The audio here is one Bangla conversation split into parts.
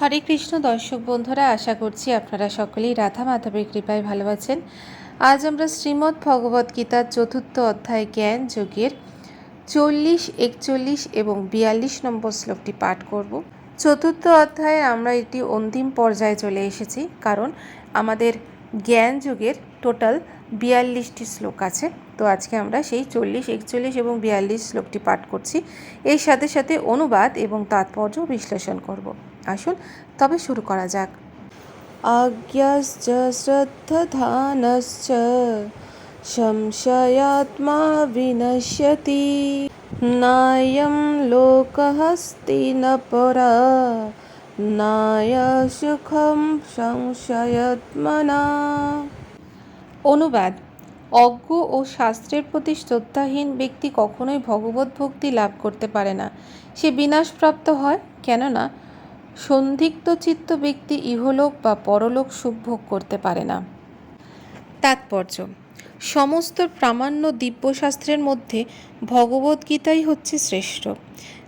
হরে কৃষ্ণ দর্শক বন্ধুরা, আশা করছি আপনারা সকলেই রাধা মাধবের কৃপায় ভালো আছেন। আজ আমরা শ্রীমদ্ ভগবদ গীতার চতুর্থ অধ্যায় জ্ঞান যোগের চল্লিশ, একচল্লিশ এবং বিয়াল্লিশ নম্বর শ্লোকটি পাঠ করব। চতুর্থ অধ্যায়ে আমরা এটি অন্তিম পর্যায়ে চলে এসেছি, কারণ আমাদের জ্ঞান যুগের টোটাল বিয়াল্লিশটি শ্লোক আছে। তো আজকে আমরা সেই চল্লিশ, একচল্লিশ এবং বিয়াল্লিশ শ্লোকটি পাঠ করছি। এর সাথে সাথে অনুবাদ এবং তাৎপর্য বিশ্লেষণ করব। আসুন, তবে শুরু করা যাক। আজ্ঞাশ্চ শ্রদ্ধানশ্চ সংশয়াত্মা বিনশ্যতি নায়ম লোকহস্তি ন পরা নায় সুখম সংশয়াত্মনা। অনুবাদ, অজ্ঞ ও শাস্ত্রের প্রতি শ্রদ্ধাহীন ব্যক্তি কখনোই ভগবত ভক্তি লাভ করতে পারে না। সে বিনাশপ্রাপ্ত হয়, কেননা সন্দিগ্ধ চিত্ত ব্যক্তি ইহলোক বা পরলোক সুখ ভোগ করতে পারে না। তাৎপর্য, সমস্ত প্রামাণ্য দিব্যশাস্ত্রের মধ্যে ভগবদ্গীতাই হচ্ছে শ্রেষ্ঠ।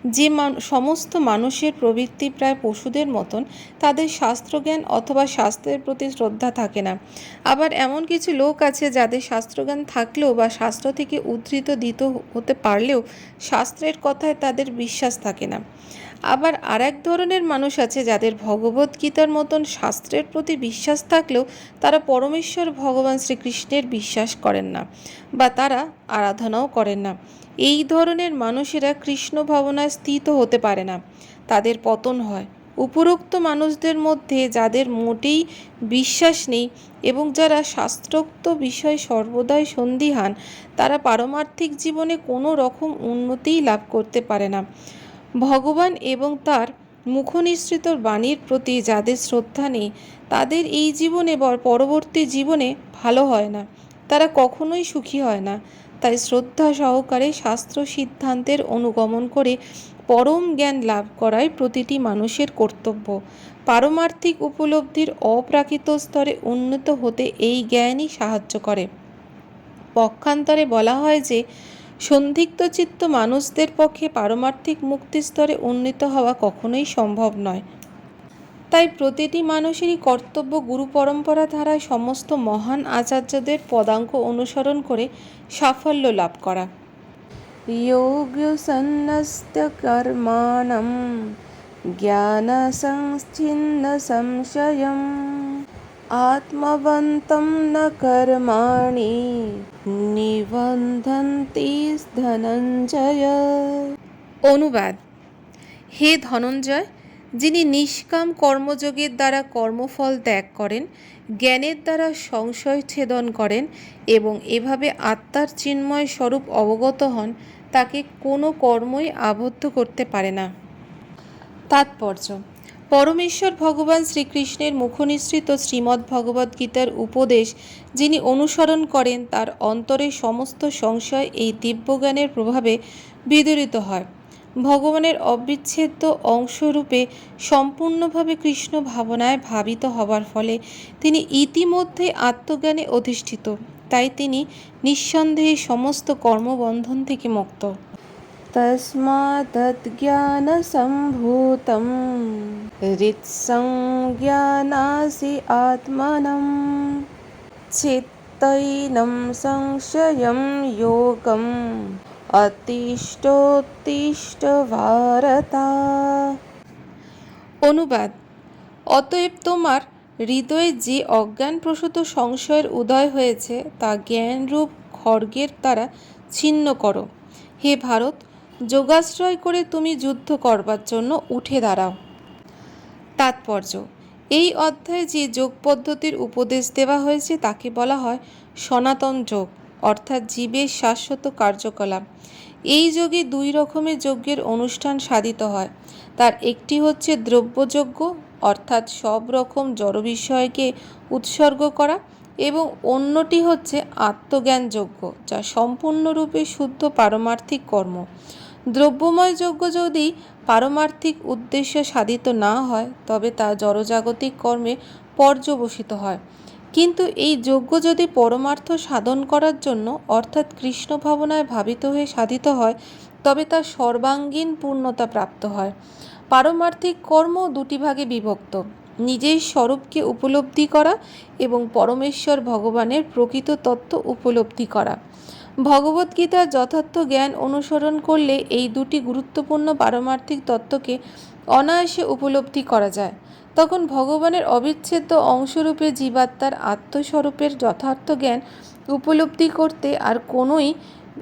যে সমস্ত মানুষের প্রবৃত্তি প্রায় পশুদের মতন, তাদের শাস্ত্রজ্ঞান অথবা শাস্ত্রের প্রতি শ্রদ্ধা থাকে না। আবার এমন কিছু লোক আছে যাদের শাস্ত্রজ্ঞান থাকলেও বা শাস্ত্র থেকে উদ্ধৃত দিত হতে পারলেও শাস্ত্রের কথায় তাদের বিশ্বাস থাকে না। আবার আর এক ধরনের মানুষ আছে যাদের ভগবদ্গীতার মতন শাস্ত্রের প্রতি বিশ্বাস থাকলেও তারা পরমেশ্বর ভগবান শ্রীকৃষ্ণের বিশ্বাস করেন না বা তারা আরাধনাও করেন না। এই ধরনের মানুষেরা কৃষ্ণ ভাবনায় স্থিত হতে পারে না। তাদের পতন হয়। উপরোক্ত মানুষদের মধ্যে যাদের মোটেই বিশ্বাস নেই এবং যারা শাস্ত্রোক্ত বিষয়ে সর্বদাই সন্দিহান, তারা পারমার্থিক জীবনে কোনো রকম উন্নতিই লাভ করতে পারে না। ভগবান এবং তার মুখনিসৃত বাণীর প্রতি যাদের শ্রদ্ধা নেই, তাদের এই জীবনে বা পরবর্তী জীবনে ভালো হয় না। তারা কখনোই সুখী হয় না। তাই শ্রদ্ধা সহকারে শাস্ত্র সিদ্ধান্তের অনুগমন করে পরম জ্ঞান লাভ করাই প্রতিটি মানুষের কর্তব্য। পারমার্থিক উপলব্ধির অপ্রাকৃত স্তরে উন্নত হতে এই জ্ঞানই সাহায্য করে। পক্ষান্তরে বলা হয় যে সন্দিগ্ধ চিত্ত মানুষদের পক্ষে পারমার্থিক মুক্তিস্তরে উন্নীত হওয়া কখনোই সম্ভব নয়। তাই প্রতিটি মানুষেরই কর্তব্য গুরু পরম্পরা ধারায় সমস্ত মহান আচার্যদের পদাঙ্ক অনুসরণ করে সাফল্য লাভ করা। যোগ সন্ন্যস্ত কর্মাণম আত্মবন্तं ন কর্মাণি নিবন্ধন্তি ধনঞ্জয় অনুবাদ। হে ধনঞ্জয় যিনি নিষ্কাম কর্মযোগের দ্বারা কর্মফল ত্যাগ করেন জ্ঞানের দ্বারা সংশয় ছেদন করেন এবং এভাবে আত্মার চিন্ময় স্বরূপ অবগত হন তাকে কোনো কর্মই আবদ্ধ করতে পারে না। তাৎপর্য পরমেশ্বর ভগবান শ্রীকৃষ্ণের মুখনিসৃত শ্রীমদ্ ভগবদ্গীতার উপদেশ যিনি অনুসরণ করেন, তার অন্তরে সমস্ত সংশয় এই দিব্যজ্ঞানের প্রভাবে বিদরিত হয়। ভগবানের অবিচ্ছেদ্য অংশরূপে সম্পূর্ণভাবে কৃষ্ণ ভাবনায় ভাবিত হবার ফলে তিনি ইতিমধ্যে আত্মজ্ঞানে অধিষ্ঠিত। তাই তিনি নিঃসন্দেহে সমস্ত কর্মবন্ধন থেকে মুক্ত। तस्मादज्ञानसम्भूतं हृत्संज्ञानासि आत्मनं चित्तैनं संशयं योगम् অতিষ্ঠোত্তিষ্ঠ ভারতা অনুবাদ অতএব তোমার হৃদয়ে যে অজ্ঞানপ্রসূত সংশয়ের উদয় হয়েছে তা জ্ঞানরূপ খড়গের দ্বারা ছিন্ন করো হে ভারত যোগাশ্রয় করে তুমি যুদ্ধ করবার জন্য উঠে দাঁড়াও। তাৎপর্য, এই অধ্যায়ে যে যোগ পদ্ধতির উপদেশ দেওয়া হয়েছে তাকে বলা হয় সনাতন যোগ, অর্থাৎ জীবের শাশ্বত কার্যকলাপ। এই যোগে দুই রকমের যজ্ঞের অনুষ্ঠান সাধিত হয়। তার একটি হচ্ছে দ্রব্যযজ্ঞ, অর্থাৎ সব রকম জড় বিষয়কে উৎসর্গ করা, এবং অন্যটি হচ্ছে আত্মজ্ঞান যজ্ঞ যা সম্পূর্ণরূপে শুদ্ধ পারমার্থিক কর্ম। দ্রব্যময় যজ্ঞ যদি পারমার্থিক উদ্দেশ্য সাধিত না হয়, তবে তা জড়জাগতিক কর্মে পর্যবসিত হয়। কিন্তু এই যজ্ঞ যদি পরমার্থ সাধন করার জন্য, অর্থাৎ কৃষ্ণ ভাবনায় ভাবিত হয়ে সাধিত হয়, তবে তা সর্বাঙ্গীন পূর্ণতা প্রাপ্ত হয়। পারমার্থিক কর্ম দুটি ভাগে বিভক্ত, নিজের স্বরূপকে উপলব্ধি করা এবং পরমেশ্বর ভগবানের প্রকৃত তত্ত্ব উপলব্ধি করা। ভগবদ্গীতার যথার্থ জ্ঞান অনুসরণ করলে এই দুটি গুরুত্বপূর্ণ পারমার্থিক তত্ত্বকে অনায়াসে উপলব্ধি করা যায়। তখন ভগবানের অবিচ্ছেদ্য অংশরূপে জীবাত্মার আত্মস্বরূপের যথার্থ জ্ঞান উপলব্ধি করতে আর কোনোই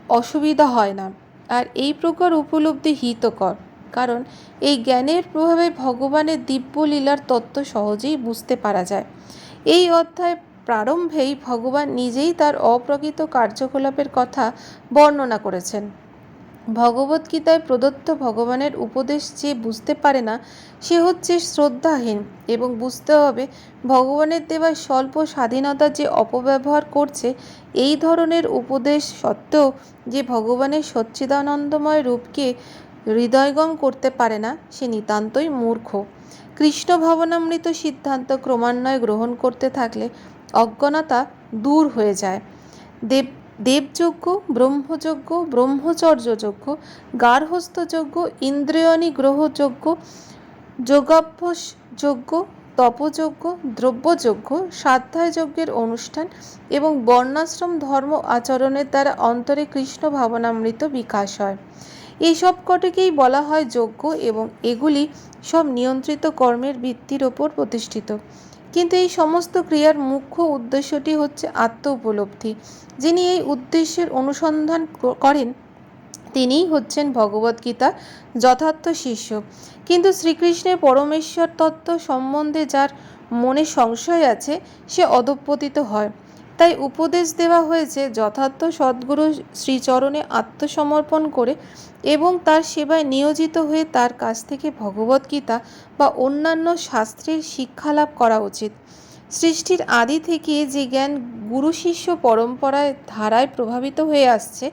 অসুবিধা হয় না। আর এই প্রকার উপলব্ধি হিতকর, কারণ এই জ্ঞানের প্রভাবে ভগবানের দিব্য লীলার তত্ত্ব সহজেই বুঝতে পারা যায়। এই অধ্যায় প্রারম্ভেই ভগবান নিজেই তার অপ্রকৃত কার্যকলাপের কথা বর্ণনা করেছেন। ভগবদ্গীতায় প্রদত্ত ভগবানের উপদেশ যে বুঝতে পারে না, সে হচ্ছে শ্রদ্ধাহীন এবং বুঝতে হবে ভগবানের দেওয়া স্বল্প স্বাধীনতা যে অপব্যবহার করছে, এই ধরনের উপদেশ সত্ত্বেও যে ভগবানের সচ্চিদানন্দময় রূপকে হৃদয়ঙ্গম করতে পারে না, সে নিতান্তই মূর্খ। কৃষ্ণ ভবনামৃত সিদ্ধান্ত ক্রমান্বয়ে গ্রহণ করতে থাকলে অজ্ঞানতা দূর হয়ে যায়। দেব, দেবযজ্ঞ, ব্রহ্মযজ্ঞ, ব্রহ্মচর্যযজ্ঞ গার্হস্থযজ্ঞ ইন্দ্রিয়নী গ্রহযজ্ঞ যোগাভ্যাস যজ্ঞ তপযজ্ঞ, দ্রব্যযজ্ঞ স্বাধ্যায় যজ্ঞের অনুষ্ঠান এবং বর্ণাশ্রম ধর্ম আচরণের দ্বারা অন্তরে কৃষ্ণ ভাবনামৃত বিকাশ হয়। এই সব কটিকেই বলা হয় যজ্ঞ এবং এগুলি সব নিয়ন্ত্রিত কর্মের ভিত্তির ওপর প্রতিষ্ঠিত। কিন্তু এই সমস্ত ক্রিয়ার মুখ্য উদ্দেশ্যটি হচ্ছে আত্ম উপলব্ধি যিনি এই উদ্দেশ্যের অনুসন্ধান করেন, তিনিই হচ্ছেন ভগবদ্গীতার যথার্থ শিষ্য। কিন্তু শ্রীকৃষ্ণের পরমেশ্বর তত্ত্ব সম্বন্ধে যার মনে সংশয় আছে, সে অধঃপতিত হয়। তাই উপদেশ দেওয়া হয়েছে যথার্থ সদ্গুরু শ্রীচরণে আত্মসমর্পণ করে এবং তার সেবায় নিয়োজিত হয়ে তার কাছ থেকে ভগবদ্গীতা বা অন্যান্য শাস্ত্রের শিক্ষা লাভ করা উচিত। সৃষ্টির আদি থেকে যে জ্ঞান গুরু শিষ্য পরম্পরায় ধারায় প্রভাবিত হয়ে আসছে,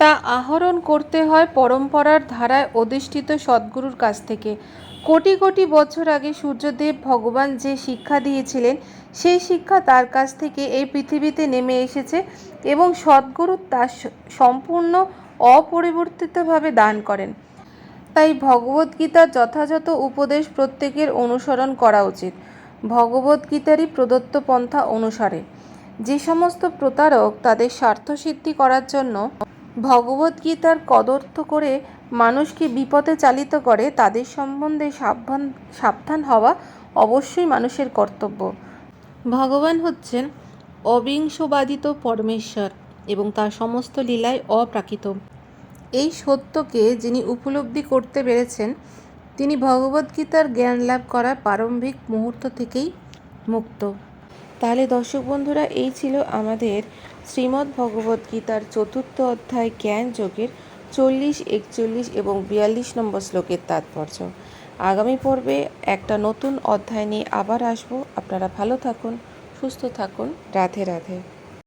তা আহরণ করতে হয় পরম্পরার ধারায় অধিষ্ঠিত সদ্গুরুর কাছ থেকে। কোটি কোটি বছর আগে সূর্যদেব ভগবান যে শিক্ষা দিয়েছিলেন, সেই শিক্ষা তার কাছ থেকে এই পৃথিবীতে নেমে এসেছে এবং সদ্গুরু তা স- সম্পূর্ণ অপরিবর্তিতভাবে দান করেন। তাই ভগবদ্গীতার যথাযথ উপদেশ প্রত্যেকের অনুসরণ করা উচিত। ভগবদ্গীতারই প্রদত্ত পন্থা অনুসারে। যে সমস্ত প্রতারক তাদের স্বার্থসিদ্ধি করার জন্য ভগবদ্গীতার কদর্থ করে মানুষকে বিপথে চালিত করে, তাদের সম্বন্ধে সাবধান সাবধান হওয়া অবশ্যই মানুষের কর্তব্য। ভগবান হচ্ছেন অবিংশবাদিত পরমেশ্বর এবং তার সমস্ত লীলায় অপ্রাকৃত। এই সত্যকে যিনি উপলব্ধি করতে পেরেছেন, তিনি ভগবদ্গীতার জ্ঞান লাভ করার প্রারম্ভিক মুহূর্ত থেকেই মুক্ত। তাহলে দর্শক বন্ধুরা, এই ছিল আমাদের শ্রীমদ্ ভগবদ্গীতার চতুর্থ অধ্যায় জ্ঞান যোগের চল্লিশ, একচল্লিশ এবং বিয়াল্লিশ নম্বর শ্লোকের তাৎপর্য। আগামী পর্বে একটা নতুন অধ্যায় নিয়ে আবার আসব। আপনারা ভালো থাকুন, সুস্থ থাকুন। রাধে রাধে।